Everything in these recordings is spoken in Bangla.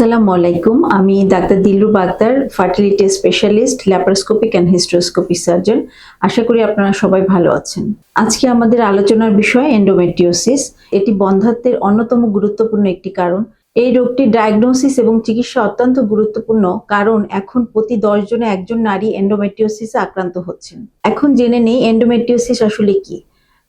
আসসালামু আলাইকুম। আমি doctor Dilruba Akter fertility specialist, laparoscopic and hysteroscopy surgeon. আশা করি আপনারা সবাই ভালো আছেন। আজকে আমাদের আলোচনার বিষয় এন্ডোমেট্রিওসিস। এটি বন্ধাত্বের অন্যতম গুরুত্বপূর্ণ একটি কারণ। এই রোগটি ডায়াগনোসিস এবং চিকিৎসা অত্যন্ত গুরুত্বপূর্ণ কারণ এখন প্রতি দশ জনে একজন নারী এন্ডোমেট্রিওসিসে আক্রান্ত হচ্ছেন। এখন জেনে নেই এন্ডোমেট্রিওসিস আসলে কি।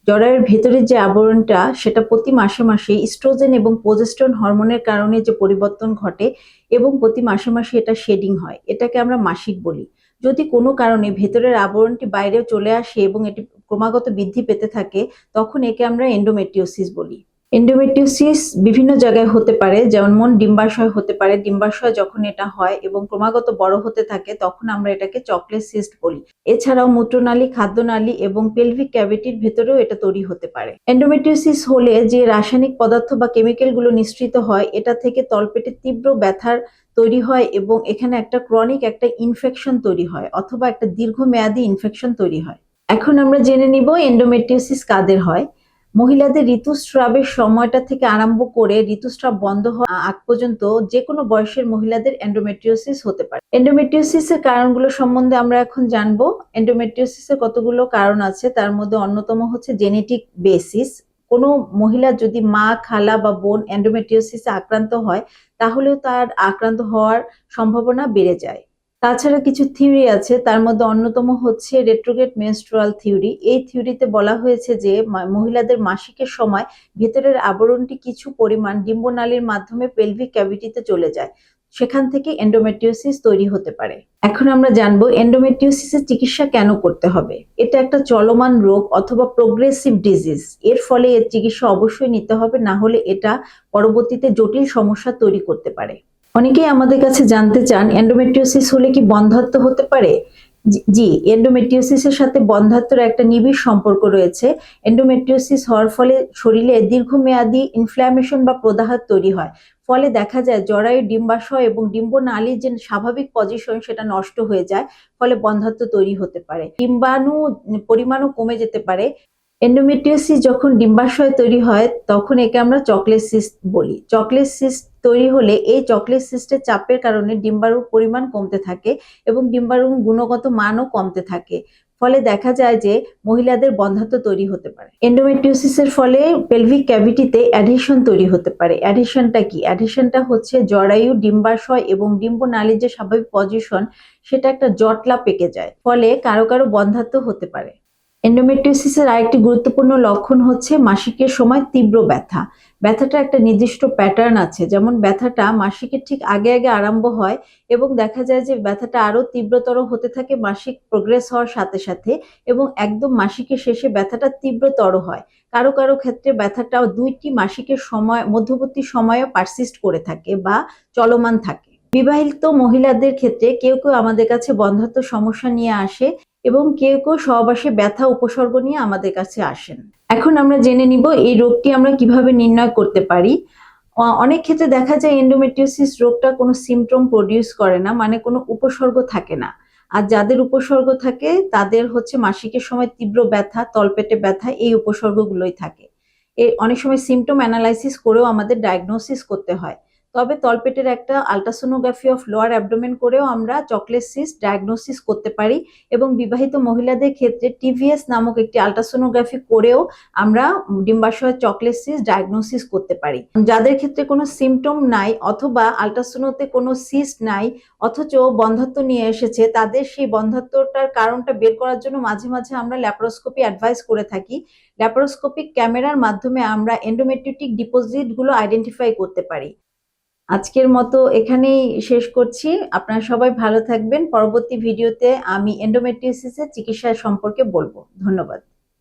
জরায়ুর ভেতরের যে আবরণটা, সেটা প্রতি মাসে মাসে ইস্ট্রোজেন এবং প্রোজেস্ট্রন হরমোনের কারণে যে পরিবর্তন ঘটে এবং প্রতি মাসে মাসে এটা শেডিং হয়। এটাকে আমরা মাসিক বলি। যদি কোনো কারণে ভেতরের আবরণটি বাইরে চলে আসে এবং এটি ক্রমাগত বৃদ্ধি পেতে থাকে, তখন একে আমরা এন্ডোমেট্রিওসিস বলি। এন্ডোমেট্রিওসিস বিভিন্ন জায়গায় হতে পারে, যেমন মন ডিম্বাশয় হতে পারে। ডিম্বাশয় যখন এটা হয় এবং ক্রমাগত বড় হতে থাকে, তখন আমরা এটাকে চকলেট সিস্ট বলি। এছাড়াও মূত্রনালী, খাদ্যনালী এবং পেলভিক ক্যাভিটির ভেতরেও এটা তৈরি হতে পারে। এন্ডোমেট্রিওসিস হলে যে রাসায়নিক পদার্থ বা কেমিক্যালগুলো নিঃসৃত হয়, এটা থেকে তলপেটে তীব্র ব্যথার তৈরি হয় এবং এখানে একটা ক্রনিক একটা ইনফেকশন তৈরি হয় অথবা একটা দীর্ঘমেয়াদী ইনফেকশন তৈরি হয়। এখন আমরা জেনে নিব এন্ডোমেট্রিওসিস কাদের হয়। মহিলাদের ঋতুস্রাবের সময়টা থেকে আরম্ভ করে ঋতুস্রাব বন্ধ হওয়া আগ পর্যন্ত যে কোনো বয়সের মহিলাদের এন্ডোমেট্রিওসিস হতে পারে। এন্ডোমেট্রিওসিসের কারণগুলো সম্বন্ধে আমরা এখন জানব। এন্ডোমেট্রিওসিসের কতগুলো কারণ আছে, তার মধ্যে অন্যতম হচ্ছে জেনেটিক বেসিস কোনো মহিলা যদি মা, খালা বা বোন এন্ডোমেট্রিওসিসে আক্রান্ত হয়, তাহলেও তার আক্রান্ত হওয়ার সম্ভাবনা বেড়ে যায়। তাছাড়া কিছু থিওরি আছে, তার মধ্যে অন্যতম হচ্ছে রেট্রোগেট মেনস্ট্রুয়াল থিওরি এই থিওরিতে বলা হয়েছে যে মহিলাদের মাসিকের সময় ভেতরের আবরণটি কিছু পরিমাণ ডিম্বনালীর মাধ্যমে পেলভিক ক্যাভিটিতে চলে যায়। সেখান থেকে এন্ডোমেট্রিওসিস তৈরি হতে পারে। এখন আমরা জানব এন্ডোমেট্রিওসিসের চিকিৎসা কেন করতে হবে? এটা একটা চলমান রোগ অথবা প্রোগ্রেসিভ ডিজিজ এর ফলে এর চিকিৎসা অবশ্যই নিতে হবে, না হলে এটা পরবর্তীতে জটিল সমস্যা তৈরি করতে পারে। অনেকেই আমাদের কাছে জানতে চান এন্ডোমেট্রিওসিস হলে কি বন্ধাত্ব হতে পারে? জি- এন্ডোমেট্রিওসিসের সাথে বন্ধাত্বের একটা নিবিড় সম্পর্ক রয়েছে। এন্ডোমেট্রিওসিস হওয়ার ফলে শরীরে দীর্ঘমেয়াদী ইনফ্ল্যামেশন বা প্রদাহার তৈরি হয়। ফলে দেখা যায় জরায়ু ডিম্বাশয় এবং ডিম্বনালীর যে স্বাভাবিক পজিশন সেটা নষ্ট হয়ে যায়, ফলে বন্ধাত্ব তৈরি হতে পারে। ডিম্বাণু পরিমাণও কমে যেতে পারে। এন্ডোমেট্রিওসিস যখন ডিম্বাশয় তৈরি হয়, তখন একে আমরা চকলেট সিস্ট বলি। চকলেট সিস্ট তৈরি হলে এই চকলেট সিস্টের চাপের কারণে ডিম্বাণুর পরিমাণ কমতে থাকে এবং ডিম্বাণুর গুণগত মানও কমতে থাকে। ফলে দেখা যায় যে মহিলাদের বন্ধাত্ব তৈরি হতে পারে। এন্ডোমেট্রিওসিসের ফলে পেলভিক ক্যাভিটিতে অ্যাডিশন তৈরি হতে পারে। অ্যাডিশনটা কি? অ্যাডিশনটা হচ্ছে জরায়ু, ডিম্বাশয় এবং ডিম্বনালীর যে স্বাভাবিক পজিশন সেটা একটা জটলা পেকে যায়। ফলে কারও কারও বন্ধাত্ব হতে পারে। এন্ডোমেট্রিওসিসের আরেকটি গুরুত্বপূর্ণ লক্ষণ হচ্ছে মাসিকের সময় তীব্র ব্যথা। ব্যথাটা একটা নির্দিষ্ট প্যাটার্ন আছে, যেমন ব্যথাটা মাসিকের ঠিক আগে আগে আরম্ভ হয় এবং দেখা যায় যে ব্যথাটা আরও তীব্রতর হতে থাকে, মাসিক প্রোগ্রেস হওয়ার সাথে সাথে এবং একদম মাসিকের শেষে ব্যথাটা তীব্রতর হয়। কারও কারও ক্ষেত্রে ব্যথাটা দুইটি মাসিকের সময়, মধ্যবর্তী সময়ও পারসিস্ট করে থাকে বা চলমান থাকে। বিবাহিত মহিলাদের ক্ষেত্রে কেউ কেউ আমাদের কাছে বন্ধাত্ব সমস্যা নিয়ে আসে। এবং কেউ কেউ সহবাসে ব্যথা, উপসর্গ নিয়ে আমাদের কাছে আসেন। এখন আমরা জেনে নিব এই রোগটি আমরা কীভাবে নির্ণয় করতে পারি। অনেক ক্ষেত্রে দেখা যায় এন্ডোমেট্রিওসিস রোগটা কোনো সিমটম প্রডিউস করে না মানে কোনো উপসর্গ থাকে না। আর যাদের উপসর্গ থাকে, তাদের হচ্ছে মাসিকের সময় তীব্র ব্যথা, তলপেটে ব্যথা, এই উপসর্গগুলোই থাকে। এ, অনেক সময় সিমটম অ্যানালাইসিস করেও আমাদের ডায়াগনোসিস করতে হয়। তবে তলপেটের একটা আলট্রাসোনোগ্রাফি অফ লোয়ার অ্যাবডোমেন করেও আমরা চকলেট সিস্ট ডায়াগনোসিস করতে পারি এবং বিবাহিত মহিলাদের ক্ষেত্রে টিভিএস নামক একটি আলট্রাসোনোগ্রাফি করেও আমরা ডিম্বাশয় চকলেট সিস্ট ডায়াগনোসিস করতে পারি। যাদের ক্ষেত্রে কোনো সিমটম নাই অথবা আলট্রাসোনোতে কোনো সিস্ট নাই অথচ বন্ধাত্ব নিয়ে এসেছে, তাদের সেই বন্ধাত্বটার কারণটা বের করার জন্য মাঝে মাঝে আমরা ল্যাপারোস্কোপি অ্যাডভাইস করে থাকি। ল্যাপারোস্কোপিক ক্যামেরার মাধ্যমে আমরা এন্ডোমেট্রিটিক ডিপোজিটগুলো আইডেন্টিফাই করতে পারি। আজকের মতো এখানেই শেষ করছি। আপনারা সবাই ভালো থাকবেন। পরবর্তী ভিডিওতে আমি এন্ডোমেট্রিওসিসের চিকিৎসা সম্পর্কে বলব। ধন্যবাদ।